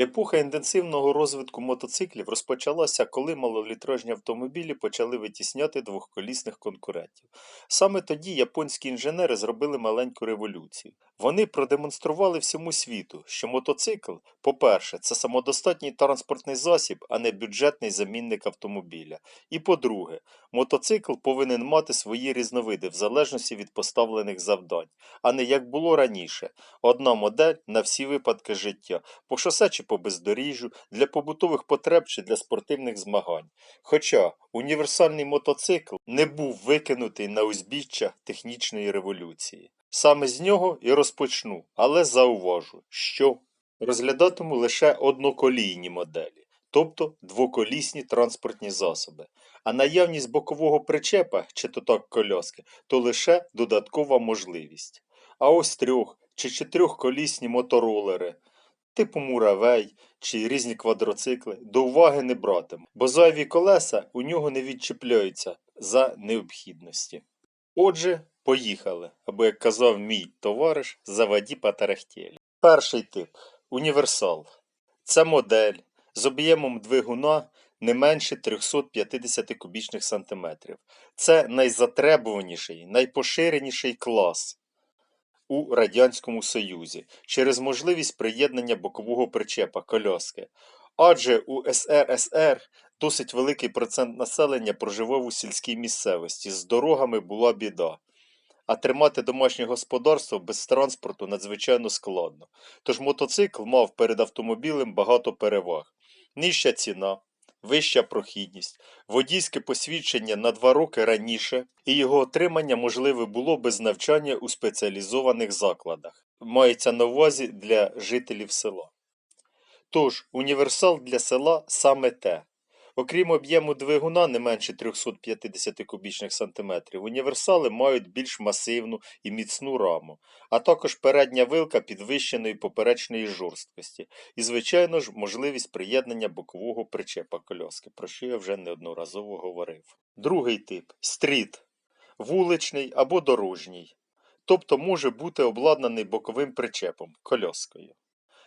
Епоха інтенсивного розвитку мотоциклів розпочалася, коли малолітражні автомобілі почали витісняти двохколісних конкурентів. Саме тоді японські інженери зробили маленьку революцію. Вони продемонстрували всьому світу, що мотоцикл, по-перше, це самодостатній транспортний засіб, а не бюджетний замінник автомобіля. І по-друге, мотоцикл повинен мати свої різновиди в залежності від поставлених завдань, а не як було раніше, одна модель на всі випадки життя по шосе чи по бездоріжжю, для побутових потреб чи для спортивних змагань. Хоча універсальний мотоцикл не був викинутий на узбіччя технічної революції. Саме з нього і розпочну, але зауважу, що розглядатиму лише одноколійні моделі, тобто двоколісні транспортні засоби, а наявність бокового причепа, чи то так коляски, то лише додаткова можливість. А ось трьох чи чотирьохколісні моторолери, типу муравей чи різні квадроцикли, до уваги не братиму, бо зайві колеса у нього не відчіпляються за необхідності. Отже, поїхали, або як казав мій товариш, заводі патарахтєлі. Перший тип універсал. Це модель з об'ємом двигуна не менше 350 кубічних сантиметрів. Це найзатребуваніший, найпоширеніший клас у Радянському Союзі через можливість приєднання бокового причепа коляски. Адже у СРСР досить великий процент населення проживав у сільській місцевості, з дорогами була біда. А тримати домашнє господарство без транспорту надзвичайно складно. Тож мотоцикл мав перед автомобілем багато переваг: нижча ціна, вища прохідність, водійське посвідчення на два роки раніше, і його отримання можливе було без навчання у спеціалізованих закладах. Мається на увазі для жителів села. Тож, універсал для села саме те. Окрім об'єму двигуна не менше 350 кубічних сантиметрів, універсали мають більш масивну і міцну раму, а також передня вилка підвищеної поперечної жорсткості і, звичайно ж, можливість приєднання бокового причепа коляски, про що я вже неодноразово говорив. Другий тип стріт, вуличний або дорожній, тобто може бути обладнаний боковим причепом коляскою.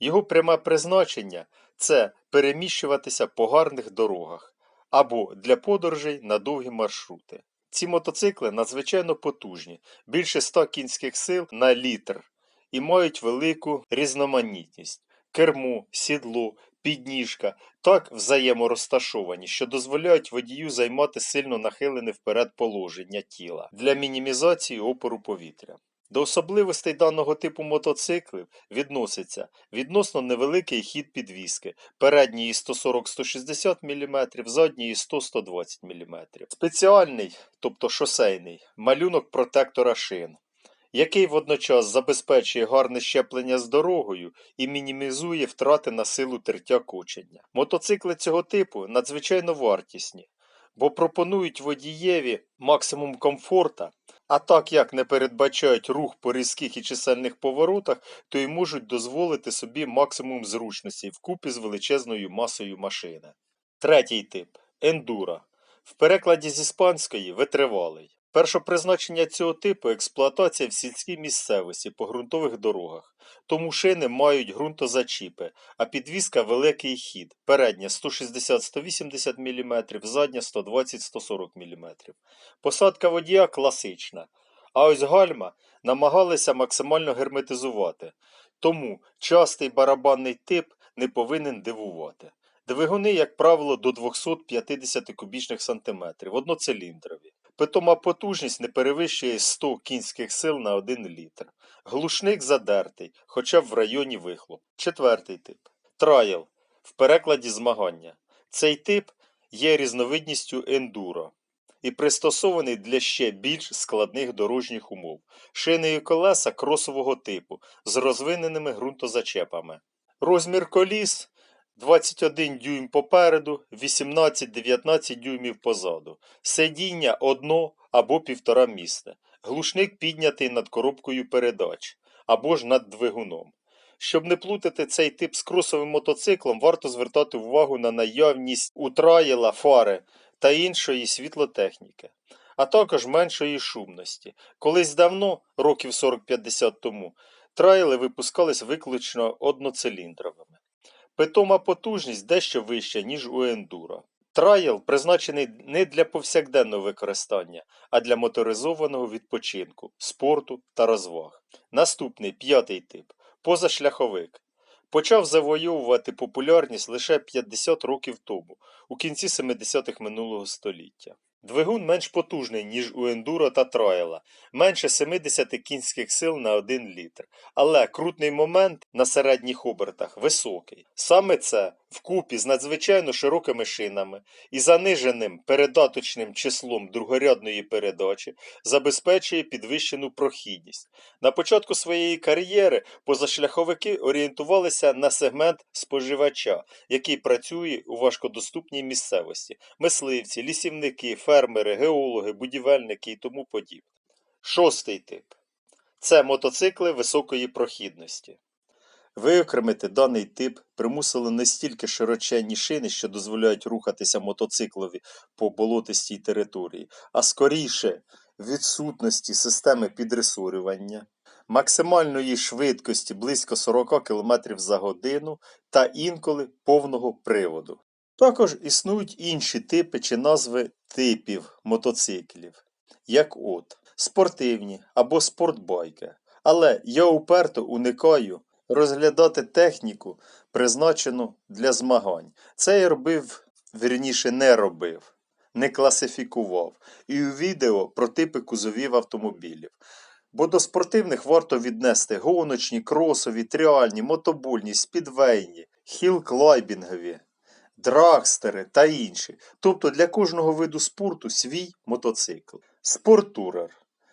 Його пряме призначення це переміщуватися по гарних дорогах або для подорожей на довгі маршрути. Ці мотоцикли надзвичайно потужні, більше 100 кінських сил на літр, і мають велику різноманітність кермо, сідло, підніжка так взаєморозташовані, що дозволяють водію займати сильно нахилене вперед положення тіла для мінімізації опору повітря. До особливостей даного типу мотоциклів відноситься відносно невеликий хід підвіски, передньої 140-160 мм, задньої 100-120 мм. Спеціальний, тобто шосейний, малюнок протектора шин, який водночас забезпечує гарне щеплення з дорогою і мінімізує втрати на силу тертя кочення. Мотоцикли цього типу надзвичайно вартісні, бо пропонують водієві максимум комфорта, а так як не передбачають рух по різких і чисельних поворотах, то й можуть дозволити собі максимум зручності вкупі з величезною масою машини. Третій тип ендура. В перекладі з іспанської витривалий. Першопризначення цього типу експлуатація в сільській місцевості по ґрунтових дорогах. Тому шини мають ґрунтозачіпи, а підвізка великий хід. Передня 160-180 мм, задня 120-140 мм. Посадка водія класична. А ось гальма намагалися максимально герметизувати. Тому частий барабанний тип не повинен дивувати. Двигуни, як правило, до 250 кубічних сантиметрів, одноциліндрові. Питома потужність не перевищує 100 кінських сил на 1 літр. Глушник задертий, хоча б в районі вихлоп. Четвертий тип. Трайл. В перекладі змагання. Цей тип є різновидністю ендуро і пристосований для ще більш складних дорожніх умов. Шини колеса кросового типу з розвиненими ґрунтозачепами. Розмір коліс 21 дюйм попереду, 18-19 дюймів позаду. Сидіння одно або півтора місце. Глушник піднятий над коробкою передач або ж над двигуном. Щоб не плутати цей тип з кросовим мотоциклом, варто звертати увагу на наявність у траєла фари та іншої світлотехніки, а також меншої шумності. Колись давно, років 40-50 тому, трайли випускались виключно одноциліндровими. Питома потужність дещо вища, ніж у ендуро. Трайл призначений не для повсякденного використання, а для моторизованого відпочинку, спорту та розваг. Наступний п'ятий тип позашляховик. Почав завоювати популярність лише 50 років тому, у кінці 70-х минулого століття. Двигун менш потужний, ніж у ендуро та трайла, менше 70 кінських сил на 1 літр, але крутний момент на середніх обертах високий. Саме це вкупі з надзвичайно широкими шинами і заниженим передаточним числом другорядної передачі забезпечує підвищену прохідність. На початку своєї кар'єри позашляховики орієнтувалися на сегмент споживача, який працює у важкодоступній місцевості мисливці, лісівники, фермери, геологи, будівельники і тому подібне. Шостий тип це мотоцикли високої прохідності. Виокремити даний тип примусили не стільки широченні шини, що дозволяють рухатися мотоциклові по болотистій території, а скоріше відсутності системи підресурювання, максимальної швидкості близько 40 км за годину та інколи повного приводу. Також існують інші типи чи назви типів мотоциклів, як от спортивні або спортбайки. Але я уперто уникаю розглядати техніку, призначену для змагань. Це я робив, вірніше не робив, не класифікував. І у відео про типи кузовів автомобілів. Бо до спортивних варто віднести гоночні, кросові, тріальні, мотобульні, спідвейні, хіл-клайбінгові, драгстери та інші. Тобто для кожного виду спорту свій мотоцикл. Спорттурер.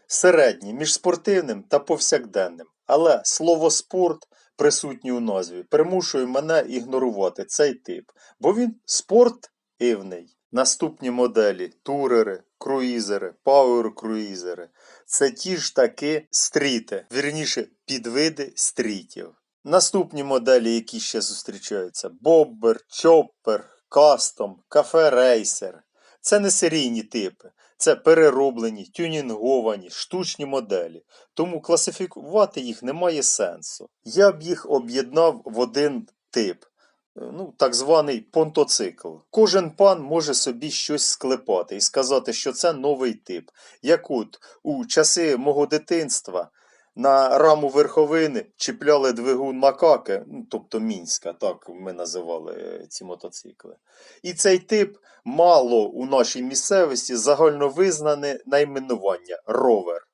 Середній між спортивним та повсякденним. Але слово спорт присутній у назві примушує мене ігнорувати цей тип, бо він спортивний. Наступні моделі турери, круїзери, пауер-круїзери це ті ж таки стріти, вірніше підвиди стрітів. Наступні моделі, які ще зустрічаються: Боббер, Чоппер, Кастом, Кафе Рейсер. Це не серійні типи, це перероблені, тюнінговані, штучні моделі. Тому класифікувати їх немає сенсу. Я б їх об'єднав в один тип. Ну, так званий понтоцикл. Кожен пан може собі щось склепати і сказати, що це новий тип. Як от у часи мого дитинства на раму верховини чіпляли двигун макаки, ну, тобто мінська, так ми називали е, ці мотоцикли. І цей тип мало у нашій місцевості загальновизнане найменування ровер.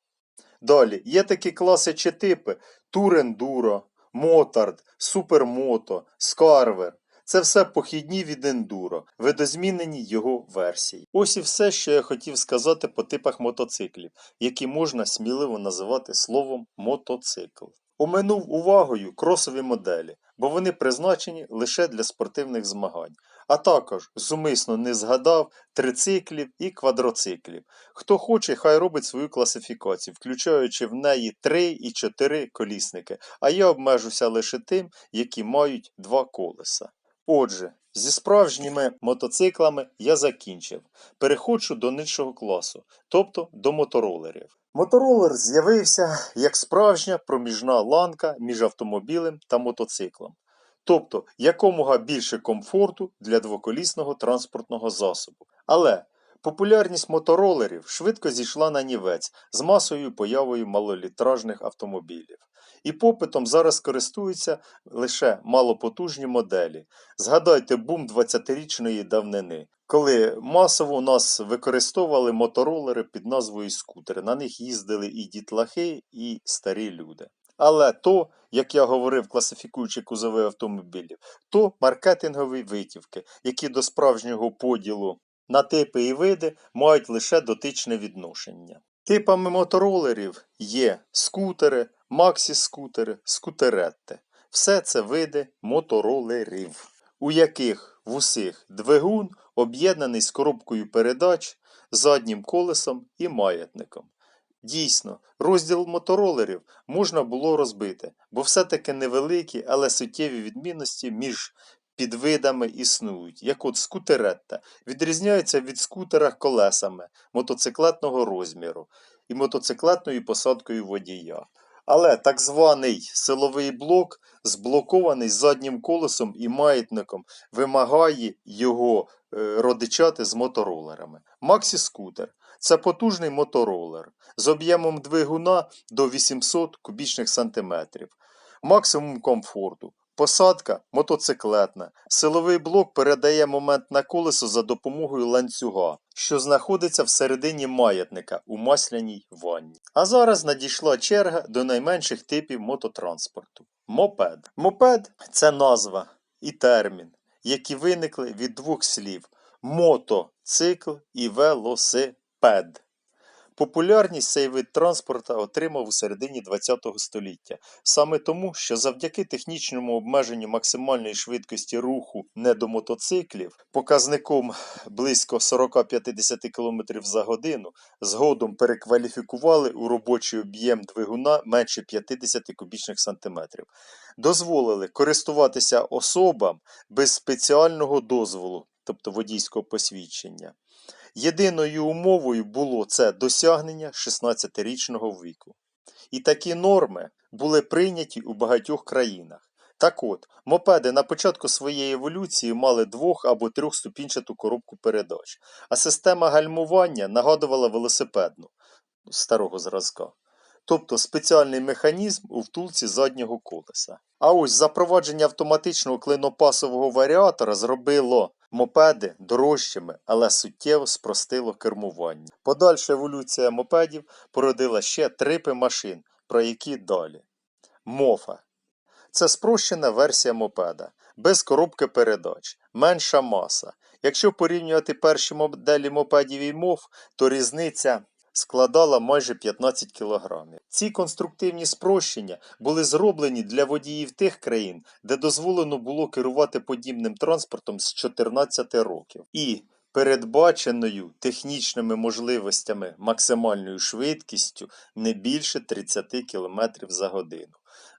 Далі є такі класи чи типи Турендуро, Мотард, Супермото, Скарвер. Це все похідні від ендуро, видозмінені його версії. Ось і все, що я хотів сказати по типах мотоциклів, які можна сміливо називати словом мотоцикл. Оминув увагою кросові моделі, бо вони призначені лише для спортивних змагань, а також зумисно не згадав трициклів і квадроциклів. Хто хоче, хай робить свою класифікацію, включаючи в неї 3 і 4 колісники, а я обмежуся лише тим, які мають два колеса. Отже, зі справжніми мотоциклами я закінчив. Переходжу до нижчого класу, тобто до моторолерів. Моторолер з'явився як справжня проміжна ланка між автомобілем та мотоциклом. Тобто якомога більше комфорту для двоколісного транспортного засобу. Але популярність моторолерів швидко зійшла на нівець з масовою появою малолітражних автомобілів. І попитом зараз користуються лише малопотужні моделі. Згадайте бум 20-річної давнини, коли масово у нас використовували моторолери під назвою скутери. На них їздили і дітлахи, і старі люди. Але то, як я говорив, класифікуючи кузови автомобілів, то маркетингові витівки, які до справжнього поділу на типи і види мають лише дотичне відношення. Типами моторолерів є скутери, максі-скутери, скутеретти. Все це види моторолерів, у яких в усіх двигун об'єднаний з коробкою передач, заднім колесом і маятником. Дійсно, розділ моторолерів можна було розбити, бо все-таки невеликі, але суттєві відмінності між підвидами існують, як от скутеретта, відрізняються від скутера колесами мотоциклетного розміру і мотоциклетною посадкою водія. Але так званий силовий блок зблокований заднім колесом і маятником вимагає його е, родичати з моторолерами. Максі скутер це потужний моторолер з об'ємом двигуна до 800 кубічних сантиметрів, максимум комфорту. Посадка мотоциклетна. Силовий блок передає момент на колесо за допомогою ланцюга, що знаходиться всередині маятника у масляній ванні. А зараз надійшла черга до найменших типів мототранспорту. Мопед. Мопед це назва і термін, які виникли від двох слів мотоцикл і велосипед. Популярність цей вид транспорта отримав у середині ХХ століття, саме тому, що завдяки технічному обмеженню максимальної швидкості руху не до мотоциклів, показником близько 40-50 км за годину, згодом перекваліфікували у робочий об'єм двигуна менше 50 кубічних сантиметрів. Дозволили користуватися особам без спеціального дозволу, тобто водійського посвідчення. Єдиною умовою було це досягнення 16-річного віку. І такі норми були прийняті у багатьох країнах. Так от, мопеди на початку своєї еволюції мали двох або трьохступінчату коробку передач, а система гальмування нагадувала велосипедну старого зразка. Тобто спеціальний механізм у втулці заднього колеса. А ось запровадження автоматичного клинопасового варіатора зробило мопеди дорожчими, але суттєво спростило кермування. Подальша еволюція мопедів породила ще трипи машин, про які далі. Мофа. Це спрощена версія мопеда, без коробки передач, менша маса. Якщо порівнювати перші моделі мопедів і мов, то різниця складала майже 15 кг. Ці конструктивні спрощення були зроблені для водіїв тих країн, де дозволено було керувати подібним транспортом з 14 років. І передбаченою технічними можливостями максимальною швидкістю не більше 30 км за годину.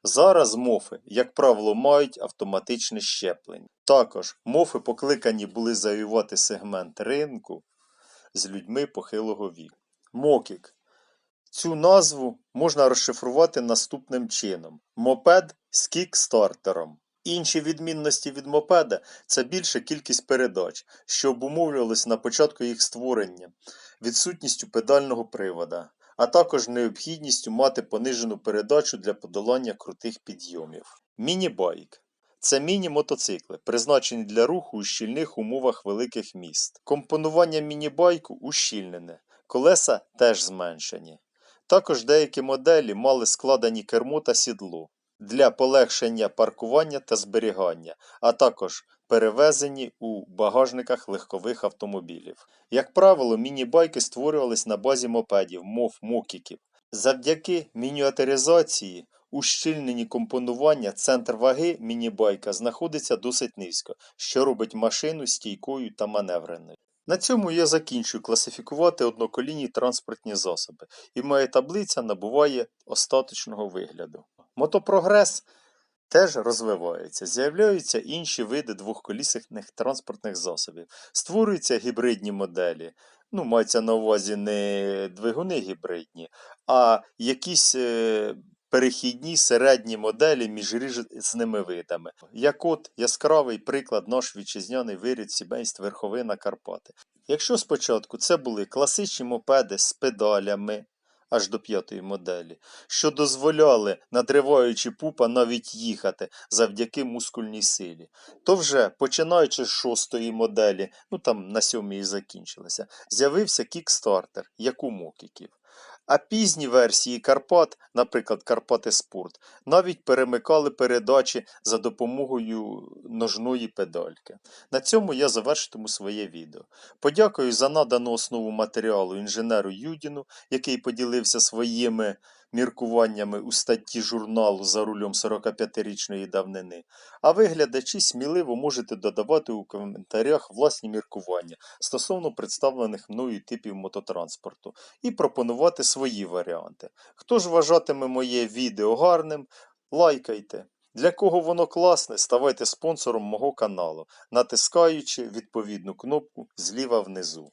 Зараз мофи, як правило, мають автоматичне щеплення. Також мофи покликані були завоювати сегмент ринку з людьми похилого віку. Мокік. Цю назву можна розшифрувати наступним чином: мопед з кікстартером. Інші відмінності від мопеда це більша кількість передач, що обумовлювалися на початку їх створення, відсутністю педального привода, а також необхідністю мати понижену передачу для подолання крутих підйомів. Міні-байк. Це міні-мотоцикли, призначені для руху у щільних умовах великих міст. Компонування міні-байку ущільнене, колеса теж зменшені. Також деякі моделі мали складені кермо та сідло для полегшення паркування та зберігання, а також перевезені у багажниках легкових автомобілів. Як правило, міні-байки створювались на базі мопедів, мов мокіків. Завдяки мініатюризації, ущільненні компонування, центр ваги міні-байка знаходиться досить низько, що робить машину стійкою та маневреною. На цьому я закінчую класифікувати одноколінні транспортні засоби, і моя таблиця набуває остаточного вигляду. Мотопрогрес теж розвивається, з'являються інші види двохколісних транспортних засобів, створюються гібридні моделі. Ну, мається на увазі не двигуни гібридні, а якісь е, перехідні середні моделі між різними видами. Як от яскравий приклад наш вітчизняний вирід сімейств Верховина Карпати. Якщо спочатку це були класичні мопеди з педалями аж до п'ятої моделі, що дозволяли, надриваючи пупа, навіть їхати завдяки мускульній силі, то вже починаючи з шостої моделі, ну там на сьомій закінчилося, з'явився кікстартер, як у мокіків. А пізні версії Карпат, наприклад, Карпати Спорт, навіть перемикали передачі за допомогою ножної педальки. На цьому я завершитиму своє відео. Подякую за надану основу матеріалу інженеру Юдіну, який поділився своїми міркуваннями у статті журналу за рулем 45-річної давнини. А ви, глядачі, сміливо можете додавати у коментарях власні міркування стосовно представлених мною типів мототранспорту і пропонувати свої варіанти. Хто ж вважатиме моє відео гарним, лайкайте. Для кого воно класне, ставайте спонсором мого каналу, натискаючи відповідну кнопку зліва внизу.